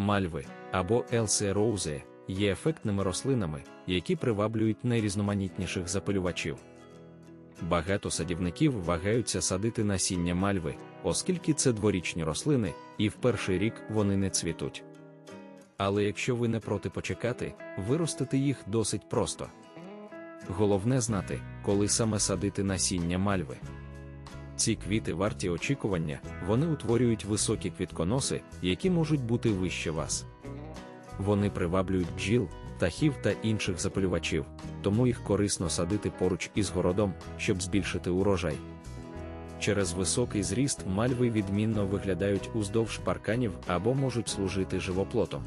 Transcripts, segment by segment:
Мальви або Елсія роузе є ефектними рослинами, які приваблюють найрізноманітніших запилювачів. Багато садівників вагаються садити насіння мальви, оскільки це дворічні рослини, і в перший рік вони не цвітуть. Але якщо ви не проти почекати, виростити їх досить просто. Головне знати, коли саме садити насіння мальви. Ці квіти варті очікування, вони утворюють високі квітконоси, які можуть бути вище вас. Вони приваблюють бджіл, птахів та інших запилювачів, тому їх корисно садити поруч із городом, щоб збільшити урожай. Через високий зріст мальви відмінно виглядають уздовж парканів або можуть служити живоплотом.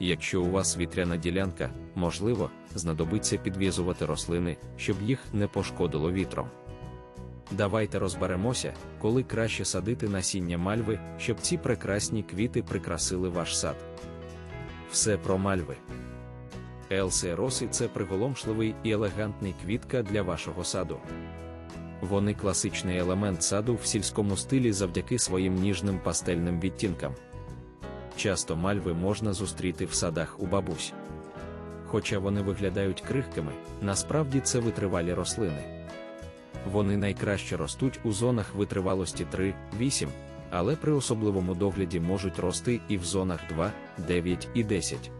Якщо у вас вітряна ділянка, можливо, знадобиться підв'язувати рослини, щоб їх не пошкодило вітром. Давайте розберемося, коли краще садити насіння мальви, щоб ці прекрасні квіти прикрасили ваш сад. Все про мальви. Елсія роси це приголомшливий і елегантний квітка для вашого саду. Вони класичний елемент саду в сільському стилі завдяки своїм ніжним пастельним відтінкам. Часто мальви можна зустріти в садах у бабусь. Хоча вони виглядають крихкими, насправді це витривалі рослини. Вони найкраще ростуть у зонах витривалості 3-8, але при особливому догляді можуть рости і в зонах 2, 9 і 10.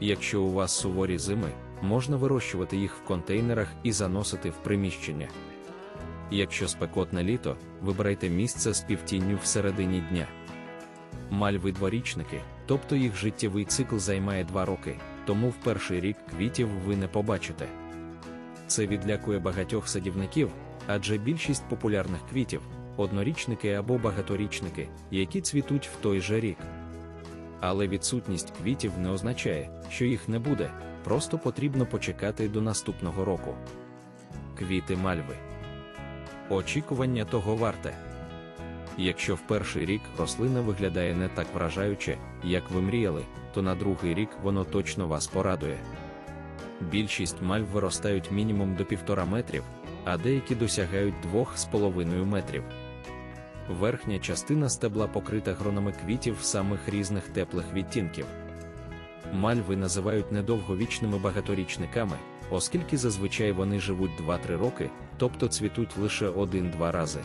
Якщо у вас суворі зими, можна вирощувати їх в контейнерах і заносити в приміщення. Якщо спекотне літо, вибирайте місце з півтінню всередині дня. Мальви дворічники, тобто їх життєвий цикл займає 2 роки, тому в перший рік квітів ви не побачите. Це відлякує багатьох садівників, адже більшість популярних квітів однорічники або багаторічники, які цвітуть в той же рік. Але відсутність квітів не означає, що їх не буде, просто потрібно почекати до наступного року. Квіти мальви. Очікування того варте. Якщо в перший рік рослина виглядає не так вражаюче, як ви мріяли, то на другий рік воно точно вас порадує. Більшість мальв виростають мінімум до 1,5 метрів, а деякі досягають 2,5 метрів. Верхня частина стебла покрита гронами квітів самих різних теплих відтінків. Мальви називають недовговічними багаторічниками, оскільки зазвичай вони живуть 2-3 роки, тобто цвітуть лише один-два рази.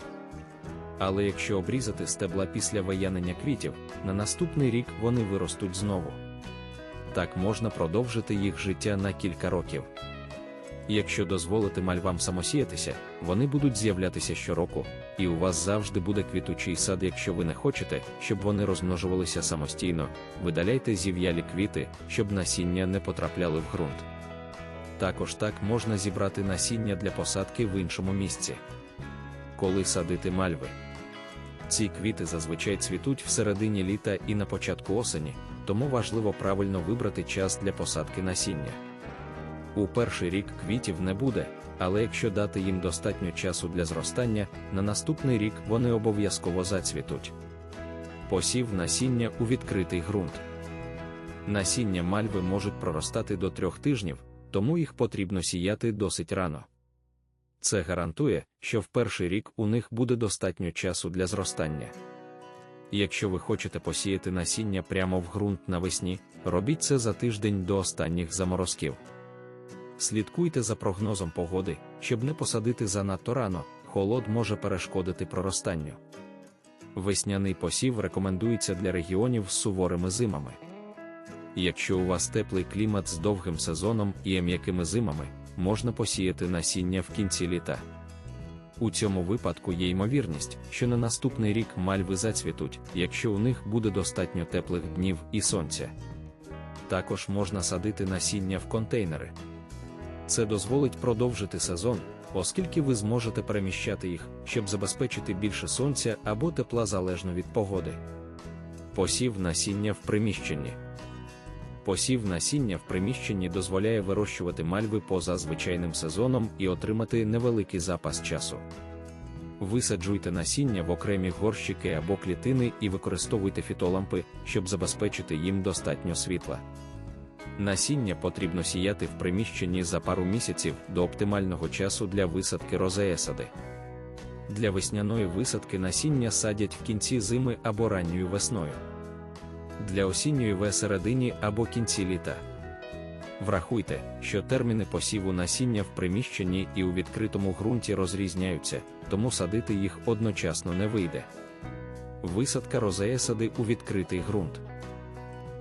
Але якщо обрізати стебла після виянення квітів, на наступний рік вони виростуть знову. Так можна продовжити їх життя на кілька років. Якщо дозволити мальвам самосіятися, вони будуть з'являтися щороку, і у вас завжди буде квітучий сад, якщо ви не хочете, щоб вони розмножувалися самостійно, видаляйте зів'ялі квіти, щоб насіння не потрапляли в ґрунт. Також так можна зібрати насіння для посадки в іншому місці. Коли садити мальви. Ці квіти зазвичай цвітуть всередині літа і на початку осені, тому важливо правильно вибрати час для посадки насіння. У перший рік квітів не буде, але якщо дати їм достатньо часу для зростання, на наступний рік вони обов'язково зацвітуть. Посів насіння у відкритий ґрунт. Насіння мальви можуть проростати до трьох тижнів, тому їх потрібно сіяти досить рано. Це гарантує, що в перший рік у них буде достатньо часу для зростання. Якщо ви хочете посіяти насіння прямо в ґрунт навесні, робіть це за тиждень до останніх заморозків. Слідкуйте за прогнозом погоди, щоб не посадити занадто рано, холод може перешкодити проростанню. Весняний посів рекомендується для регіонів з суворими зимами. Якщо у вас теплий клімат з довгим сезоном і м'якими зимами, можна посіяти насіння в кінці літа. У цьому випадку є ймовірність, що на наступний рік мальви зацвітуть, якщо у них буде достатньо теплих днів і сонця. Також можна садити насіння в контейнери. Це дозволить продовжити сезон, оскільки ви зможете переміщати їх, щоб забезпечити більше сонця або тепла залежно від погоди. Посів насіння в приміщенні. Посів насіння в приміщенні дозволяє вирощувати мальви поза звичайним сезоном і отримати невеликий запас часу. Висаджуйте насіння в окремі горщики або клітини і використовуйте фітолампи, щоб забезпечити їм достатньо світла. Насіння потрібно сіяти в приміщенні за пару місяців до оптимального часу для висадки розеесади. Для весняної висадки насіння садять в кінці зими або ранньою весною. Для осінньої В середині або кінці літа. Врахуйте, що терміни посіву насіння в приміщенні і у відкритому ґрунті розрізняються, тому садити їх одночасно не вийде. Висадка розеесади у відкритий ґрунт.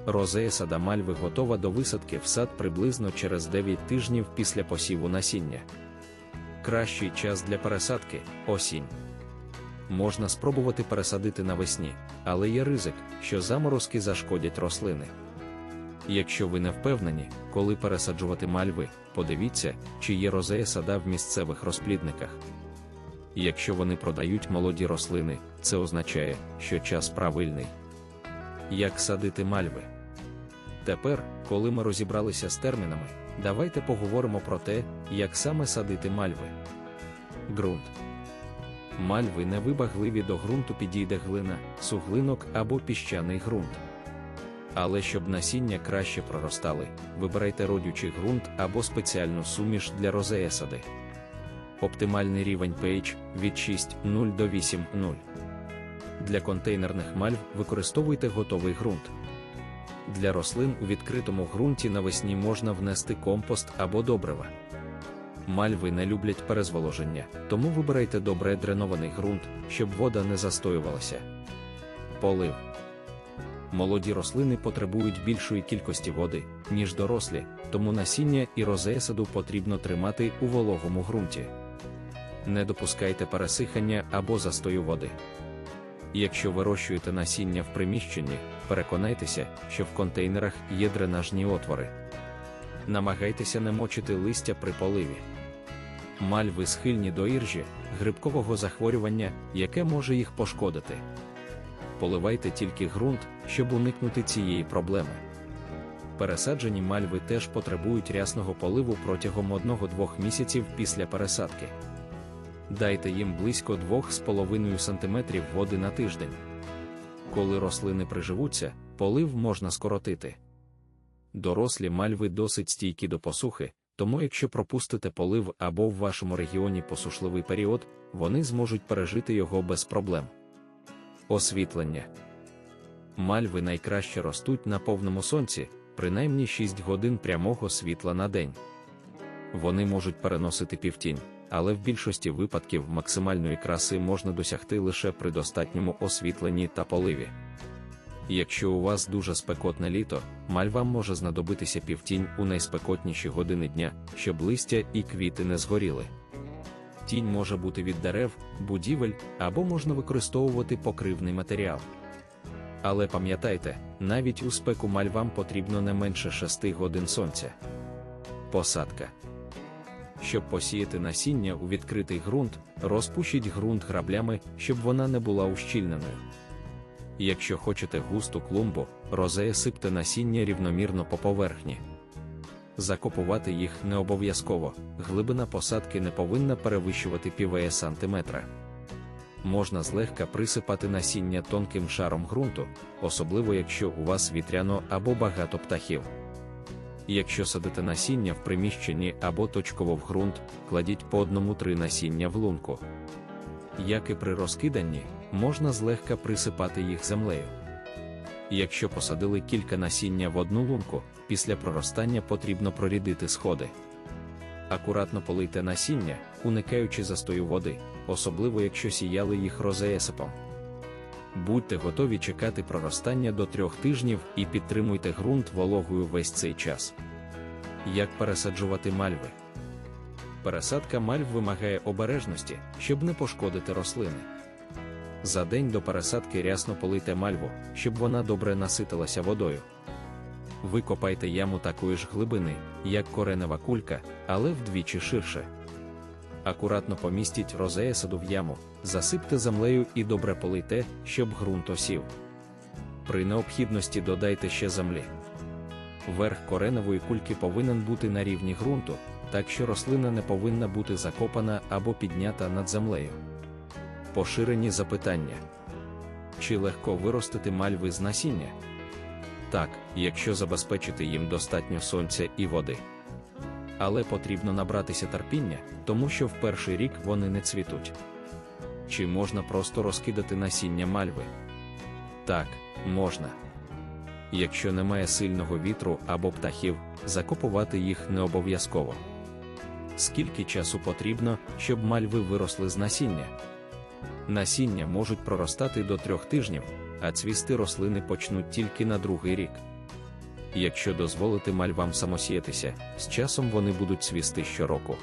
Розеесада мальви готова до висадки в сад приблизно через 9 тижнів після посіву насіння. Кращий час для пересадки осінь. Можна спробувати пересадити навесні, але є ризик, що заморозки зашкодять рослини. Якщо ви не впевнені, коли пересаджувати мальви, подивіться, чи є розея сада в місцевих розплідниках. Якщо вони продають молоді рослини, це означає, що час правильний. Як садити мальви? Тепер, коли ми розібралися з термінами, давайте поговоримо про те, як саме садити мальви. Ґрунт. Мальви невибагливі до ґрунту підійде глина, суглинок або піщаний ґрунт. Але щоб насіння краще проростали, вибирайте родючий ґрунт або спеціальну суміш для розеясади. Оптимальний рівень pH від 6,0 до 8,0. Для контейнерних мальв використовуйте готовий ґрунт. Для рослин у відкритому ґрунті навесні можна внести компост або добрива. Мальви не люблять перезволоження, тому вибирайте добре дренований ґрунт, щоб вода не застоювалася. Полив. Молоді рослини потребують більшої кількості води, ніж дорослі, тому насіння і розесаду потрібно тримати у вологому ґрунті. Не допускайте пересихання або застою води. Якщо вирощуєте насіння в приміщенні, переконайтеся, що в контейнерах є дренажні отвори. Намагайтеся не мочити листя при поливі. Мальви схильні до іржі, грибкового захворювання, яке може їх пошкодити. Поливайте тільки ґрунт, щоб уникнути цієї проблеми. Пересаджені мальви теж потребують рясного поливу протягом 1-2 місяців після пересадки. Дайте їм близько 2,5 см води на тиждень. Коли рослини приживуться, полив можна скоротити. Дорослі мальви досить стійкі до посухи, тому якщо пропустите полив або в вашому регіоні посушливий період, вони зможуть пережити його без проблем. Освітлення мальви найкраще ростуть на повному сонці, принаймні 6 годин прямого світла на день. Вони можуть переносити півтінь, але в більшості випадків максимальної краси можна досягти лише при достатньому освітленні та поливі. Якщо у вас дуже спекотне літо, мальвам може знадобитися півтінь у найспекотніші години дня, щоб листя і квіти не згоріли. Тінь може бути від дерев, будівель або можна використовувати покривний матеріал. Але пам'ятайте, навіть у спеку мальвам потрібно не менше 6 годин сонця. Посадка. Щоб посіяти насіння у відкритий ґрунт, розпушіть ґрунт граблями, щоб вона не була ущільненою. Якщо хочете густу клумбу, розея сипте насіння рівномірно по поверхні. Закопувати їх не обов'язково, глибина посадки не повинна перевищувати півеє сантиметра. Можна злегка присипати насіння тонким шаром ґрунту, особливо якщо у вас вітряно або багато птахів. Якщо садите насіння в приміщенні або точково в ґрунт, кладіть по одному-три насіння в лунку. Як і при розкиданні, можна злегка присипати їх землею. Якщо посадили кілька насіння в одну лунку, після проростання потрібно прорідити сходи. Акуратно полийте насіння, уникаючи застою води, особливо якщо сіяли їх розеесипом. Будьте готові чекати проростання до трьох тижнів і підтримуйте ґрунт вологою весь цей час. Як пересаджувати мальви? Пересадка мальв вимагає обережності, щоб не пошкодити рослини. За день до пересадки рясно полийте мальву, щоб вона добре наситилася водою. Викопайте яму такої ж глибини, як коренева кулька, але вдвічі ширше. Акуратно помістіть розеясаду в яму, засипте землею і добре полийте, щоб ґрунт осів. При необхідності додайте ще землі. Верх кореневої кульки повинен бути на рівні ґрунту, так що рослина не повинна бути закопана або піднята над землею. Поширені запитання: чи легко виростити мальви з насіння? Так, якщо забезпечити їм достатньо сонця і води. Але потрібно набратися терпіння, тому що в перший рік вони не цвітуть. Чи можна просто розкидати насіння мальви? Так, можна. Якщо немає сильного вітру або птахів, закопувати їх не обов'язково. Скільки часу потрібно, щоб мальви виросли з насіння? Насіння можуть проростати до трьох тижнів, а цвісти рослини почнуть тільки на другий рік. Якщо дозволити мальвам самосіятися, з часом вони будуть цвісти щороку.